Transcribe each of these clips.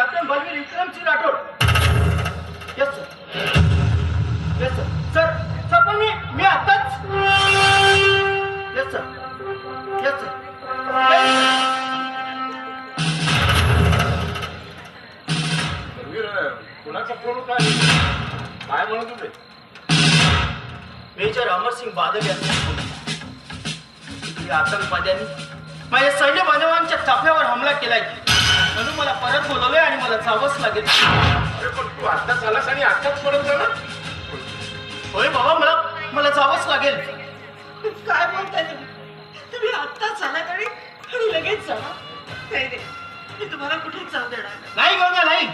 Captain Balveer Vikramsingh Rathod. Yes sir yes sir sir sir पण मी मी आताच. येस सर येस सर कोणाचा फोन होता? काय म्हणत होते? मेजर अमरसिंग बादल यांचा आतंकवाद्यांनी माझ्या सैन्य बांधवांच्या ताफ्यावर हमला केलाय. म्हणून मला परत बोलवलंय आणि मला जावंच लागेल. अरे पण तू आत्ताच आलास आणि आत्ताच परत जा ना होय बाबा मला मला जावंच लागेल. काय बोलताय तुम्ही? तुम्ही आत्ताच आला आणि आणि लगेच जाणार नाही नाही. मी तुम्हाला कुठेच जाऊ देणार नाही. नाही गंगा नाही.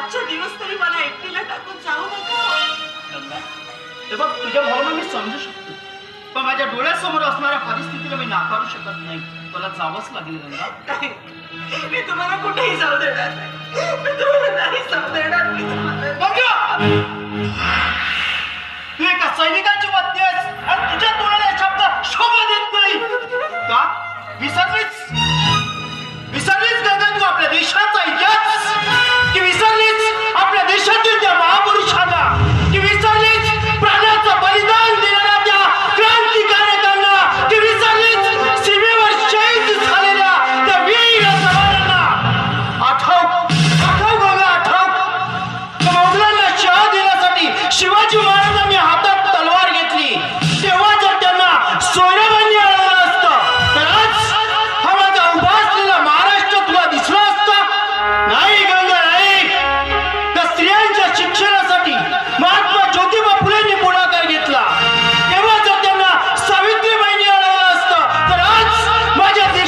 आजच्या दिवस तरी मला एकटीला टाकून जाऊ नका. हे बघ तुझ्या भावना मी समजू शकतो. पण माझ्या डोळ्यासमोर असणाऱ्या परिस्थितीला मी नाकारू शकत नाही. मला जावंच लागेल गंगा. मी तुम्हाला कुठेही जाऊ देणार नाही. मी तुम्हाला नाही जाऊ देणार.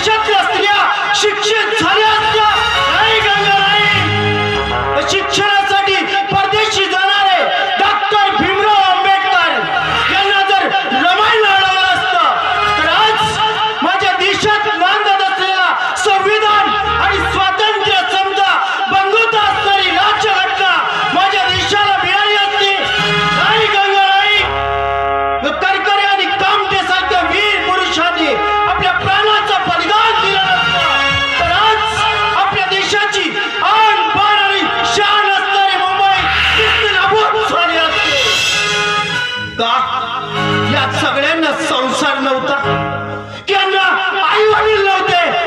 देशातली असलेल्या शिक्षित यात सगळ्यांना संसार नव्हता. की आई वडील नव्हते.